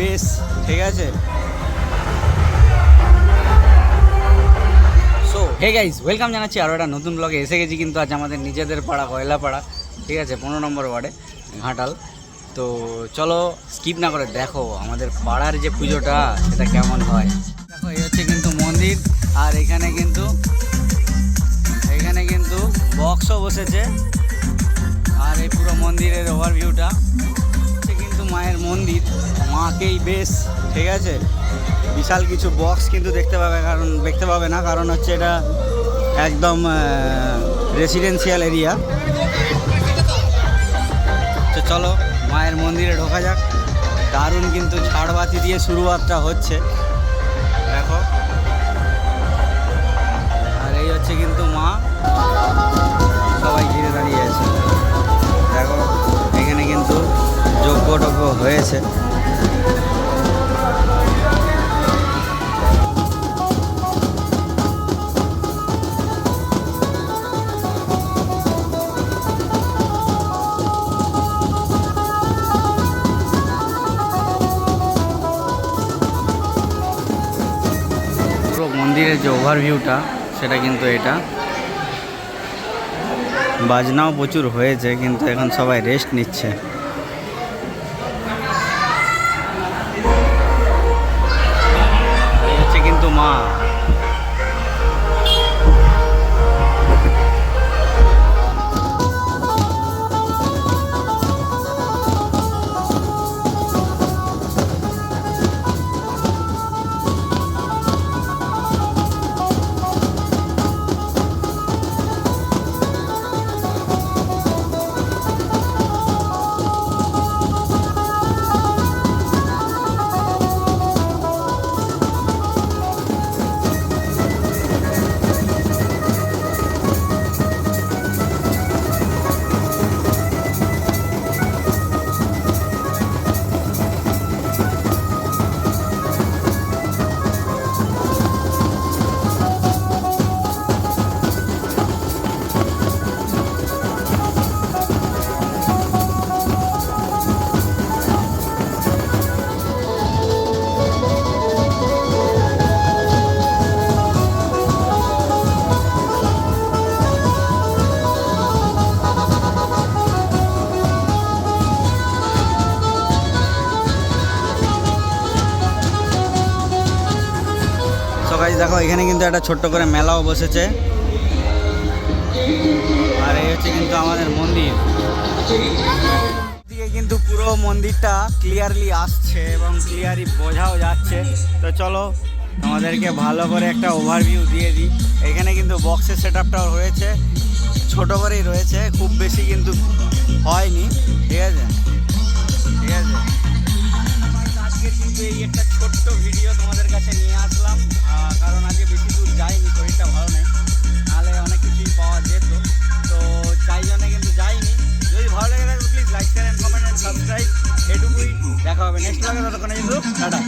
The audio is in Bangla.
বেশ, ঠিক আছে? সো হে গাইজ ওয়েলকাম জানাচ্ছি আরও একটা নতুন ব্লগে এসে গেছি কিন্তু আজ আমাদের নিজেদের পাড়া কয়লা পাড়া ঠিক আছে? পনেরো নম্বর ওয়ার্ডে, ঘাটাল। তো চলো স্কিপ না করে দেখো আমাদের পাড়ার যে পুজোটা, সেটা কেমন হয়। দেখো, এই হচ্ছে কিন্তু মন্দির, আর এখানে কিন্তু এখানে কিন্তু বক্সও বসেছে। আর এই পুরো মন্দিরের ওভারভিউটা মন্দির, মাকেই বেশ, ঠিক আছে? বিশাল কিছু বক্স কিন্তু দেখতে পাবে, কারণ দেখতে পাবে না, কারণ হচ্ছে এটা একদম রেসিডেন্সিয়াল এরিয়া তো চলো, মায়ের মন্দিরে ঢোকা যাক। দারুণ কিন্তু ঝাড়বাতি দিয়ে শুরুয়াতটা হচ্ছে। হয়েছে। মন্দিরের যে ওভারভিউটা সেটা কিন্তু এটা। বাজনাও প্রচুর হয়েছে, কিন্তু এখন সবাই রেস্ট নিচ্ছে। গাইজ দেখো, এখানে কিন্তু একটা ছোট্ট করে মেলাও বসেছে। আর এই হচ্ছে কিন্তু আমাদের মন্দির। কিন্তু পুরো মন্দিরটা ক্লিয়ারলি আসছে এবং ক্লিয়ারলি বোঝাও যাচ্ছে। তো চলো আমাদেরকে ভালো করে একটা ওভারভিউ দিয়ে দিই। এখানে কিন্তু বক্সের সেট আপটাও রয়েছে। ছোটো করেই রয়েছে, খুব বেশি কিন্তু হয়নি, ঠিক আছে? ঠিক আছে? আজকে কিন্তু এই একটা ছোট্ট ভিডিও তোমাদের কাছে নিয়ে আসব। నెక్స్ట్ బ్లాగ్ వరకు టాటా